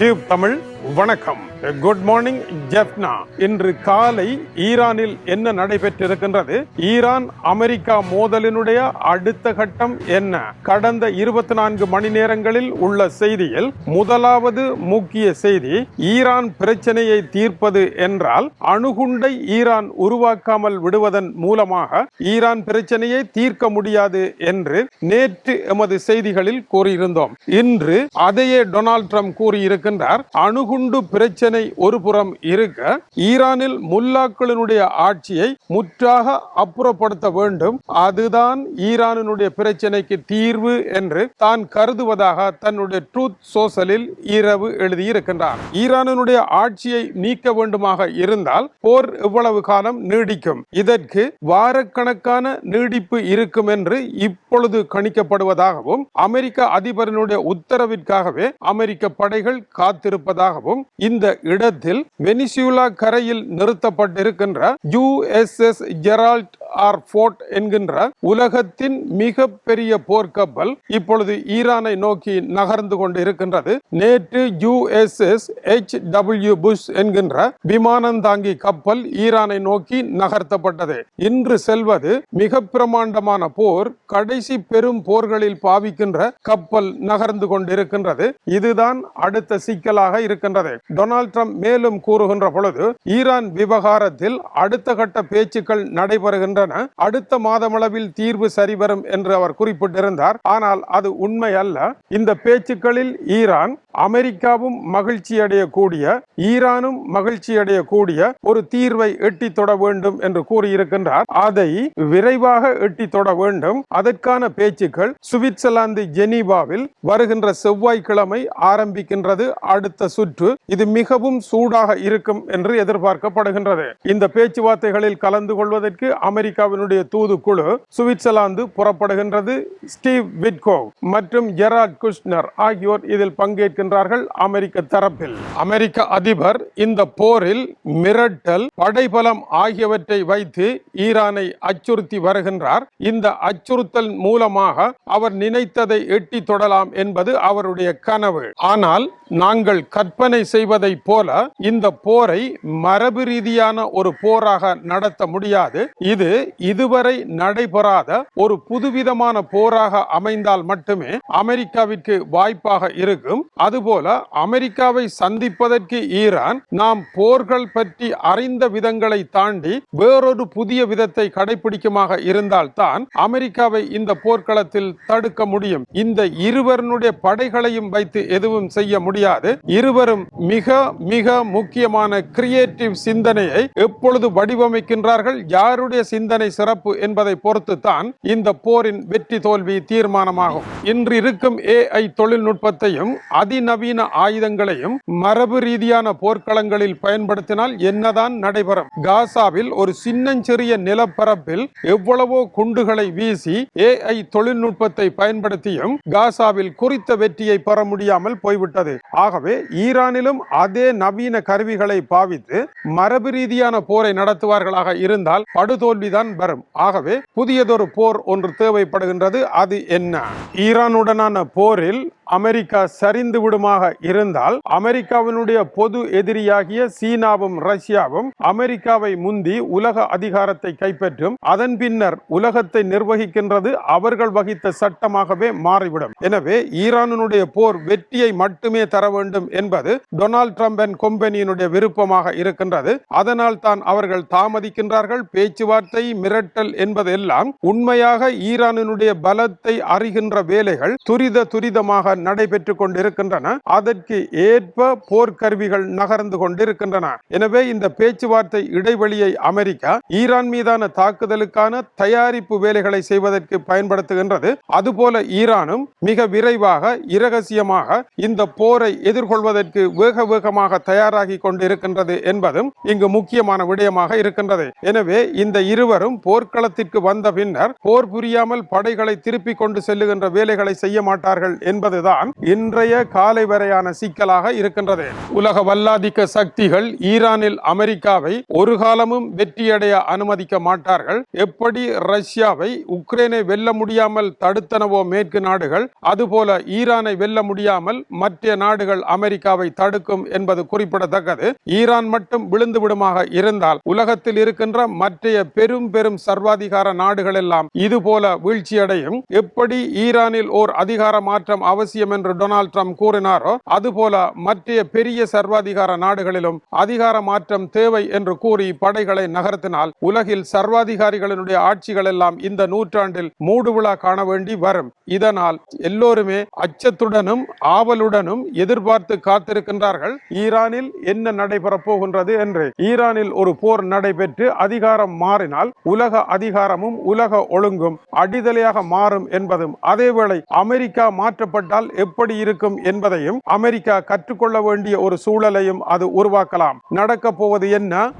Tube Tamil. வணக்கம். Good morning Jaffna இன்று காலை ஈரானில் என்ன நடைபெற்றிருக்கின்றது? ஈரான் அமெரிக்கா மோதலினுடைய அடுத்த கட்டம் என்ன? கடந்த இருபத்தி நான்கு மணி நேரங்களில் உள்ள செய்தியில் முதலாவது முக்கிய செய்தி ஈரான் பிரச்சனையை தீர்ப்பது என்றால் அணுகுண்டை ஈரான் உருவாக்காமல் விடுவதன் மூலமாக ஈரான் பிரச்சனையை தீர்க்க முடியாது என்று நேற்று எமது செய்திகளில் கூறியிருந்தோம். இன்று அதையே டொனால்ட் ட்ரம்ப் கூறியிருக்கின்றார். அணு அணுகுண்டு பிரச்சனை ஒரு புறம் இருக்க ஈரானில் முல்லாக்களினுடைய ஆட்சியை முற்றாக அப்புறப்படுத்த வேண்டும். அதுதான் ஈரானினுடைய பிரச்சனைக்கு தீர்வு என்று தான் கருதுவதாக தன்னுடைய ட்ரூத் சோசலில் இரவு எழுதியிருக்கின்றார். ஈரானினுடைய ஆட்சியை நீக்க வேண்டுமாக இருந்தால் போர் எவ்வளவு காலம் நீடிக்கும். இதற்கு வாரக்கணக்கான நீடிப்பு இருக்கும் என்று இப்பொழுது கணிக்கப்படுவதாகவும் அமெரிக்க அதிபரினுடைய உத்தரவிற்காகவே அமெரிக்க படைகள் காத்திருப்பதாக காத்திருப்பதாகவும் இந்த இடத்தில் வெனிசுலா கரையில் நிறுத்தப்பட்டிருக்கின்ற யுஎஸ்எஸ் ஜெரால்ட் ஆர் போர்ட் என்கின்ற உலகத்தின் மிக பெரிய போர்க்கப்பல் இப்பொழுது ஈரானை நோக்கி நகர்ந்து கொண்டு இருக்கின்றது நேற்று யுஎஸ்எஸ் எச் டபிள்யூ புஷ் என்கின்ற விமானம் தாங்கி கப்பல் ஈரானை நோக்கி நகர்த்தப்பட்டது. இன்று செல்வது மிக பிரமாண்டமான போர். கடைசி பெரும் போர்களில் பாவிக்கின்ற கப்பல் நகர்ந்து கொண்டிருக்கின்றது. இதுதான் அடுத்த சிக்கலாக இருக்கின்றது. டொனால்ட் ட்ரம்ப் மேலும் கூறுகின்ற பொழுது ஈரான் விவகாரத்தில் அடுத்த கட்ட பேச்சுக்கள் நடைபெறுகின்றன. அடுத்த மாதமளவில் தீர்வு சரிவரும் என்று அவர் குறிப்பிட்டிருந்தார். ஆனால் அது உண்மை அல்ல இந்த பேச்சுக்களில் ஈரான் அமெரிக்காவும் மகிழ்ச்சி அடையக்கூடிய ஈரானும் மகிழ்ச்சி அடையக்கூடிய ஒரு தீர்வை எட்டி தொட வேண்டும் என்று கூறியிருக்கின்றார். அதை விரைவாக எட்டி தொட வேண்டும். அதற்கான பேச்சுக்கள் சுவிட்சர்லாந்து ஜெனீவாவில் வருகின்ற செவ்வாய்க்கிழமை ஆரம்பிக்கின்றது. அடுத்த சுற்று இது மிகவும் சூடாக இருக்கும் என்று எதிர்பார்க்கப்படுகின்றது. இந்த பேச்சுவார்த்தைகளில் கலந்து கொள்வதற்கு அமெரிக்காவினுடைய தூதுக்குழு சுவிட்சர்லாந்து புறப்படுகின்றது. ஸ்டீவ் விட்கோ மற்றும் ஜெராட் குஷ்னர் ஆகியோர் இதில் பங்கேற்கின்ற பங்கேற்கின்றார்கள் அமெரிக்க தரப்பில். அமெரிக்க அதிபர் இந்த போரில் மிரட்டல் படைபலம் ஆகியவற்றை வைத்து ஈரானை அச்சுறுத்தி வருகின்றார். இந்த அச்சுறுத்தல் மூலமாக அவர் நினைத்ததை எட்டி தொடலாம் என்பது அவருடைய கனவு. ஆனால் நாங்கள் கற்பனை செய்வதை போல இந்த போரை மரபு ரீதியான ஒரு போராக நடத்த முடியாது. இது இதுவரை நடைபெறாத ஒரு புதுவிதமான போராக அமைந்தால் மட்டுமே அமெரிக்காவிற்கு வாய்ப்பாக இருக்கும். அதுபோல அமெரிக்காவை சந்திப்பதற்கு ஈரான் நாம் போர்கள் பற்றி அறிந்த விதங்களை தாண்டி வேறொரு புதிய விதத்தை கடைபிடிக்குமாக இருந்தால்தான் அமெரிக்காவை இந்த போர்க்களத்தில் தடுக்க முடியும். இந்த இருவருடைய படைகளையும் வைத்து எதுவும் செய்ய முடியும். முடியாது. இருவரும் மிக மிக முக்கியமான கிரியேட்டிவ் சிந்தனையை எப்பொழுது வடிவமைக்கின்றார்கள் யாருடைய சிந்தனை சிறப்பு என்பதை பொறுத்து தான் இந்த போரின் வெற்றி தோல்வி தீர்மானமாகும். இன்று இருக்கும் ஏஐ தொழில்நுட்பத்தையும் அதிநவீன ஆயுதங்களையும் மரபு ரீதியான போர்க்களங்களில் பயன்படுத்தினால் என்னதான் நடைபெறும். காசாவில் ஒரு சின்னஞ்சிறிய நிலப்பரப்பில் எவ்வளவோ குண்டுகளை வீசி ஏஐ தொழில்நுட்பத்தை பயன்படுத்தியும் காசாவில் குறித்த வெற்றியை பெற முடியாமல் போய்விட்டது. ஆகவே ஈரானிலும் அதே நவீன கருவிகளை பாவித்து மரபு ரீதியான போரை நடத்துவார்களாக இருந்தால் படுதோல்விதான் வரும். ஆகவே புதியதொரு போர் ஒன்று தேவைப்படுகின்றது. அது என்ன? ஈரானுடனான போரில் அமெரிக்கா சரிந்து விடுமாக இருந்தால் அமெரிக்காவினுடைய பொது எதிரியாகிய சீனாவும் ரஷ்யாவும் அமெரிக்காவை முந்தி உலக அதிகாரத்தை கைப்பற்றும் அதன் பின்னர் உலகத்தை நிர்வகிக்கின்றது அவர்கள் வகித்த சட்டமாகவே மாறிவிடும். எனவே ஈரானுடைய போர் வெற்றியை மட்டுமே தர வேண்டும் என்பது டொனால்ட் ட்ரம்ப் அண்ட் கொம்பெனியினுடைய விருப்பமாக இருக்கின்றது. அதனால் தான் அவர்கள் தாமதிக்கின்றார்கள். பேச்சுவார்த்தை மிரட்டல் என்பதெல்லாம் உண்மையாக ஈரானினுடைய பலத்தை அறிகின்ற வேலைகள் துரித துரிதமாக நடைபெற்றுக் கொண்டிருக்கின்றன. அதற்கு ஏற்ப போர்க்கருவிகள் நகர்ந்து கொண்டிருக்கின்றன. எனவே இந்த பேச்சுவார்த்தை இடைவெளியை அமெரிக்கா ஈரான் மீதான தாக்குதலுக்கான தயாரிப்பு வேலைகளை செய்வதற்கு பயன்படுத்துகின்றது. அதுபோல ஈரானும் மிக விரைவாக இரகசியமாக இந்த போரை எதிர்கொள்வதற்கு வேக வேகமாக தயாராகி கொண்டிருக்கின்றது என்பதும் இங்கு முக்கியமான விடயமாக இருக்கின்றது. எனவே இந்த இருவரும் போர்க்களத்திற்கு வந்த பின்னர் போர் புரியாமல் படைகளை திருப்பிக் கொண்டு செல்லுகின்ற வேலைகளை செய்ய மாட்டார்கள் என்பதுதான் என்பதுதான் இன்றைய காலை வரையான சிக்கலாக இருக்கின்றது. உலக வல்லாதிக்க சக்திகள் ஈரானில் அமெரிக்காவை ஒரு காலமும் வெற்றியடைய அனுமதிக்க மாட்டார்கள். எப்படி ரஷ்யாவை உக்ரைனை வெல்ல முடியாமல் தடுத்தனவோ மேற்கு நாடுகள் அதுபோல ஈரானை வெல்ல முடியாமல் மற்ற நாடுகள் அமெரிக்காவை தடுக்கும் என்பது குறிப்பிடத்தக்கது. ஈரான் மட்டும் விழுந்து விடுமாக இருந்தால் உலகத்தில் இருக்கின்ற மற்றைய பெரும் பெரும் சர்வாதிகார நாடுகள் எல்லாம் இதுபோல வீழ்ச்சியடையும். எப்படி ஈரானில் ஓர் அதிகார மாற்றம் அவசியம் அவசியம் என்று டொனால்ட் ட்ரம்ப் கூறினாரோ அதுபோல மற்ற பெரிய சர்வாதிகார நாடுகளிலும் அதிகார மாற்றம் தேவை என்று கூறி படைகளை நகர்த்தினால் உலகில் சர்வாதிகாரிகளினுடைய ஆட்சிகள் எல்லாம் இந்த நூற்றாண்டில் மூடுவிழா காண வேண்டி வரும். இதனால் எல்லோருமே அச்சத்துடனும் ஆவலுடனும் எதிர்பார்த்து காத்திருக்கின்றார்கள். ஈரானில் என்ன நடைபெறப் போகின்றது என்று. ஈரானில் ஒரு போர் நடைபெற்று அதிகாரம் மாறினால் உலக அதிகாரமும் உலக ஒழுங்கும் அடிதலையாக மாறும் என்பதும் அதேவேளை அமெரிக்கா மாற்றப்பட்டால் எப்படி இருக்கும் என்பதையும் அமெரிக்கா கற்றுக்கொள்ள வேண்டிய ஒரு சூழலையும் அது உருவாக்கலாம். நடக்க போவது என்ன?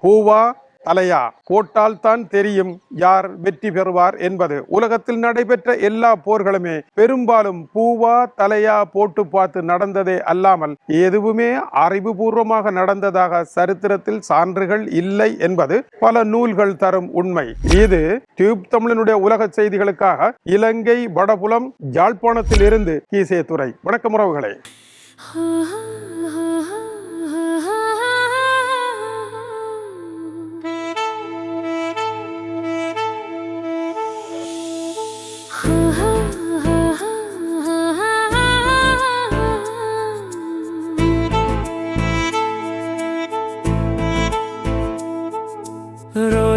பூவா அலையா போட்டால் தான் தெரியும் யார் வெற்றி பெறுவார் என்பது. உலகத்தில் நடைபெற்ற எல்லா போர்களுமே பெரும்பாலும் பூவா தலையா போட்டு பார்த்து நடந்ததே அல்லாமல் எதுவுமே அறிவுபூர்வமாக நடந்ததாக சரித்திரத்தில் சான்றுகள் இல்லை என்பது பல நூல்கள் தரும் உண்மை. இது டியூப் தமிழனுடைய உலக செய்திகளுக்காக இலங்கை வடபுலம் யாழ்ப்பாணத்தில் இருந்து கீசே துறை வணக்கம் உறவுகளே.